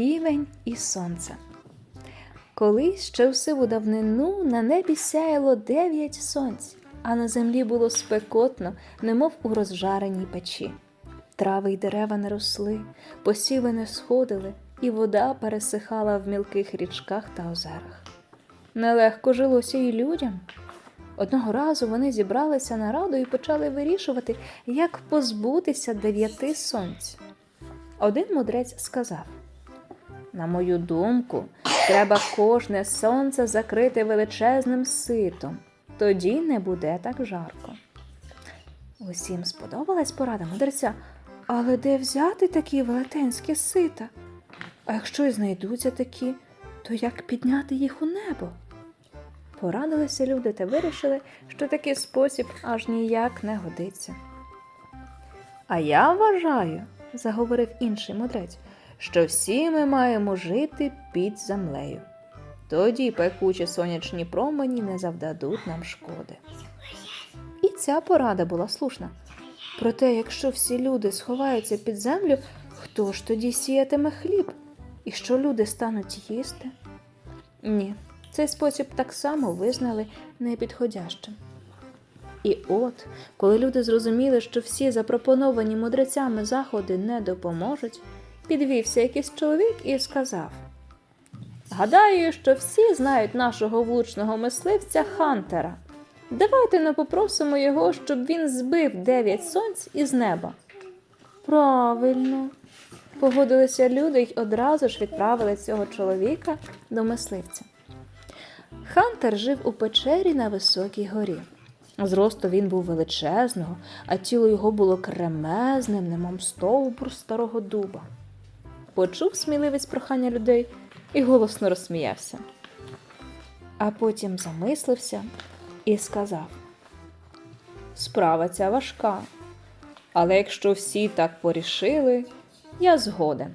Півень і сонце. Колись ще в сиву давнину на небі сяяло дев'ять сонць, а на землі було спекотно, немов у розжареній печі. Трави й дерева не росли, посіви не сходили, і вода пересихала в мілких річках та озерах. Нелегко жилося і людям. Одного разу вони зібралися на раду і почали вирішувати, як позбутися дев'яти сонць. Один мудрець сказав: На мою думку, треба кожне сонце закрити величезним ситом, тоді не буде так жарко. Усім сподобалась порада мудреця, але де взяти такі велетенські сита? А якщо й знайдуться такі, то як підняти їх у небо? Порадилися люди та вирішили, що такий спосіб аж ніяк не годиться. А я вважаю, заговорив інший мудрець, що всі ми маємо жити під землею. Тоді пекучі сонячні промені не завдадуть нам шкоди. І ця порада була слушна. Проте, якщо всі люди сховаються під землю, хто ж тоді сіятиме хліб? І що люди стануть їсти? Ні, цей спосіб так само визнали непідходящим. І от, коли люди зрозуміли, що всі запропоновані мудрецями заходи не допоможуть, підвівся якийсь чоловік і сказав: Гадаю, що всі знають нашого влучного мисливця Хантера. Давайте не попросимо його, щоб він збив дев'ять сонць із неба. Правильно, погодилися люди й одразу ж відправили цього чоловіка до мисливця. Хантер жив у печері на високій горі. Зросту він був величезного, а тіло його було кремезним, немов стовбур старого дуба. Почув сміливість прохання людей і голосно розсміявся. А потім замислився і сказав: Справа ця важка, але якщо всі так порішили, я згоден.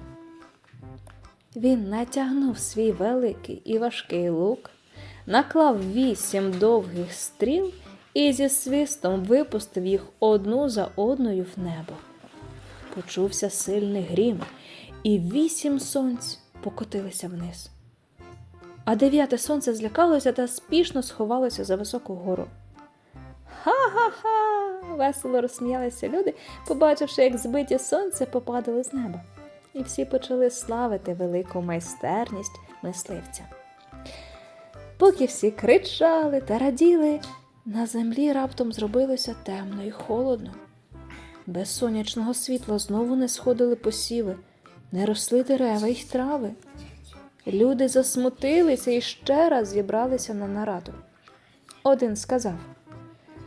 Він натягнув свій великий і важкий лук, наклав вісім довгих стріл і зі свистом випустив їх одну за одною в небо. Почувся сильний грім, і вісім сонць покотилися вниз. А дев'яте сонце злякалося та спішно сховалося за високу гору. Ха-ха-ха! весело розсміялися люди, побачивши, як збиті сонце попадали з неба. І всі почали славити велику майстерність мисливця. Поки всі кричали та раділи, на землі раптом зробилося темно і холодно. Без сонячного світла знову не сходили посіви, не росли дерева й трави. Люди засмутилися і ще раз зібралися на нараду. Один сказав: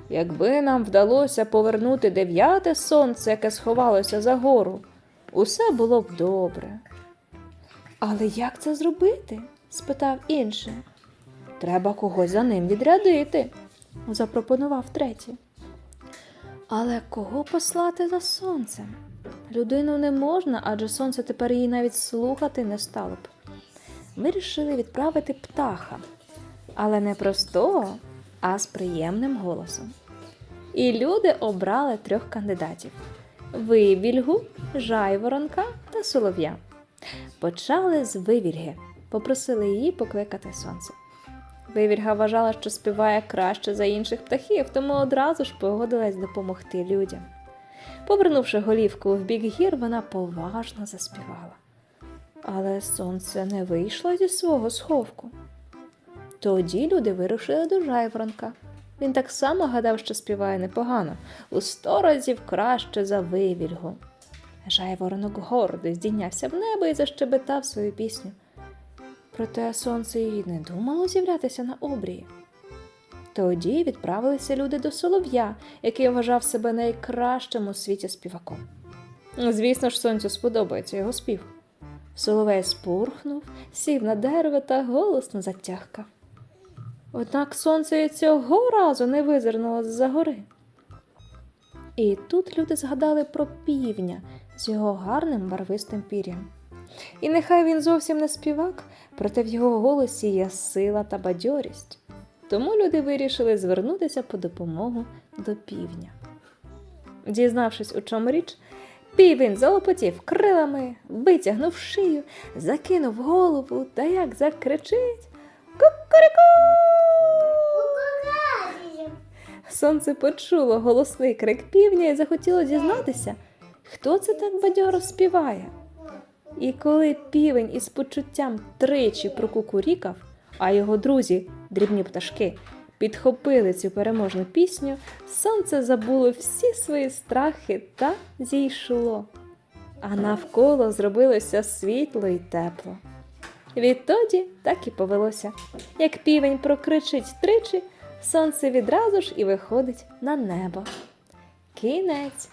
Якби нам вдалося повернути дев'яте сонце, яке сховалося за гору, усе було б добре. Але як це зробити? спитав інший. Треба когось за ним відрядити, запропонував третій. Але кого послати за сонцем? Людину не можна, адже сонце тепер її навіть слухати не стало б. Вирішили відправити птаха, але не простого, а з приємним голосом. І люди обрали трьох кандидатів: вивільгу, жайворонка та солов'я. Почали з вивільги, попросили її покликати сонце. Вивільга вважала, що співає краще за інших птахів, тому одразу ж погодилась допомогти людям. Повернувши голівку в бік гір, вона поважно заспівала. Але сонце не вийшло зі свого сховку. Тоді люди вирушили до жайворонка. Він так само гадав, що співає непогано, у сто разів краще за вивільгу. Жайворонок гордо здійнявся в небо і защебетав свою пісню. Проте сонце і не думало з'являтися на обрії. Тоді відправилися люди до солов'я, який вважав себе найкращим у світі співаком. Звісно ж, сонцю сподобається його спів. Соловей спурхнув, сів на дерево та голосно затягкав. Однак сонце і цього разу не визирнуло з-за гори. І тут люди згадали про півня з його гарним барвистим пір'ям. І нехай він зовсім не співак, проте в його голосі є сила та бадьорість. Тому люди вирішили звернутися по допомогу до півня. Дізнавшись, у чому річ, Півень залопотів крилами, витягнув шию, закинув голову та як закричить Кукуріку! Сонце почуло голосний крик півня і захотіло дізнатися, хто це так бадьоро співає. І коли півень із почуттям тричі прокукурікав, а його друзі, дрібні пташки, підхопили цю переможну пісню, сонце забуло всі свої страхи та зійшло. А навколо зробилося світло й тепло. Відтоді так і повелося. Як півень прокричить тричі, сонце відразу ж і виходить на небо. Кінець.